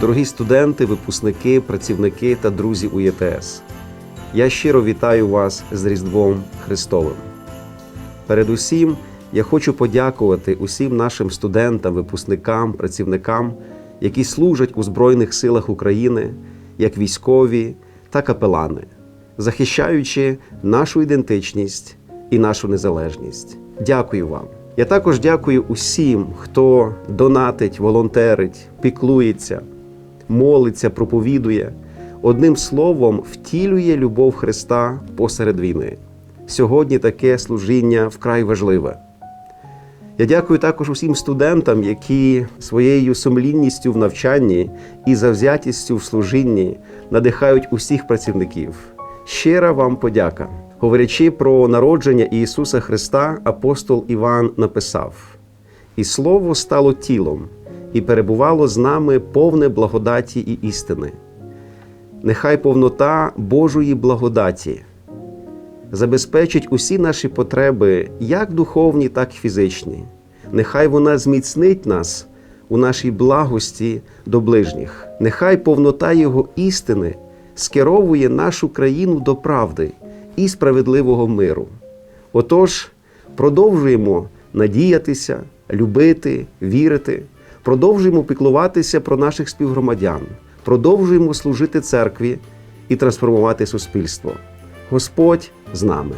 дорогі студенти, випускники, працівники та друзі УЄТС. Я щиро вітаю вас з Різдвом Христовим. Передусім, я хочу подякувати усім нашим студентам, випускникам, працівникам, які служать у Збройних силах України як військові та капелани, захищаючи нашу ідентичність і нашу незалежність. Дякую вам. Я також дякую усім, хто донатить, волонтерить, піклується, молиться, проповідує, одним словом, втілює любов Христа посеред війни. Сьогодні таке служіння вкрай важливе. Я дякую також усім студентам, які своєю сумлінністю в навчанні і завзятістю в служінні надихають усіх працівників. Щира вам подяка. Говорячи про народження Ісуса Христа, апостол Іван написав: І Слово стало тілом, і перебувало з нами повне благодаті і істини. Нехай повнота Божої благодаті забезпечить усі наші потреби, як духовні, так і фізичні. Нехай вона зміцнить нас у нашій благості до ближніх. Нехай повнота Його істини скеровує нашу країну до правди і справедливого миру. Отож, продовжуємо надіятися, любити, вірити, продовжуємо піклуватися про наших співгромадян, продовжуємо служити церкві і трансформувати суспільство. Господь з нами.